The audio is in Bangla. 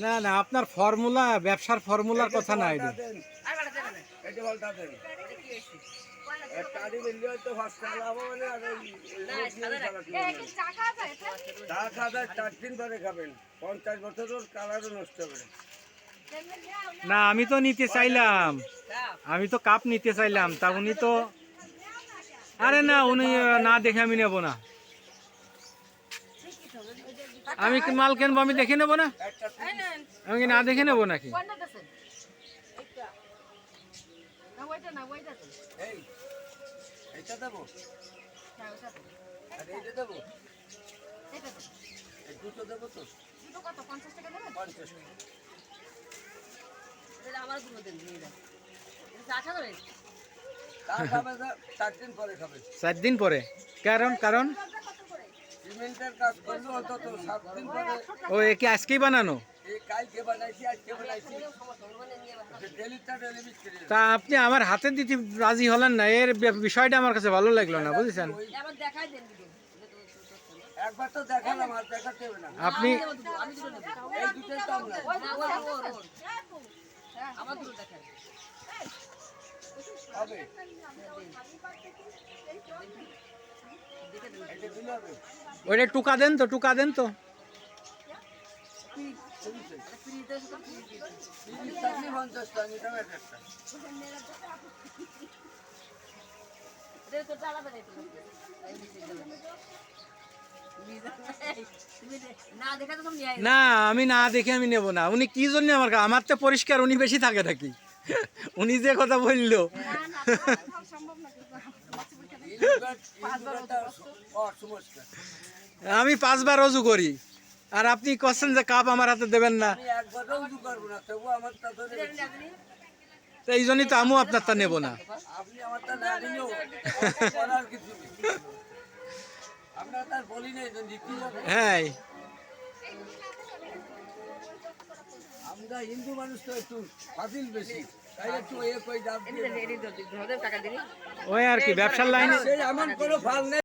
না না আপনার ফর্মুলা ব্যবসার ফর্মুলার কথা না এটা না আমি তো নিতে চাইলাম। আমি তো কাপ নিতে চাইলাম তা উনি তো আরে না উনি না দেখে আমি নেব না। আমি কি মাল কিনবো আমি দেখে নেব না? আমি কি না দেখে নেব নাকি? দেবো পঞ্চাশ চার দিন পরে। কারণ কারণ? সিমেন্টের কাজ করলে অন্তত সাত দিন পরে ও একে আজকেই বানানো? এই কালকে বানাইছি আজকে বানাইছি। ডেলিটা ডেলি বিক্রি তা আপনি আমার হাতে দিতে রাজি হলেন না এর বিষয়টা আমার কাছে ভালো লাগল না বুঝেছেন? আপনি হবে। ওইটা টুকা দেন তো, টুকা দেন তো। না না আমি না দেখে আমি নেব না। উনি কি জন্য আমার আমার তো পরিষ্কার, উনি বেশি থাকে নাকি? উনি যে কথা বলল। অসমস্যা আমি পাঁচবার রজু করি। আর আপনি করছেন যে কাপ আমার হাতে দেবেন না। এই জন্যই তো আমিও আপনার তা নেব না। হ্যাঁ। আমরা হিন্দু মানুষ তো একটু ফাজিল বেশি। ওই আর কি ব্যবসার লাইনে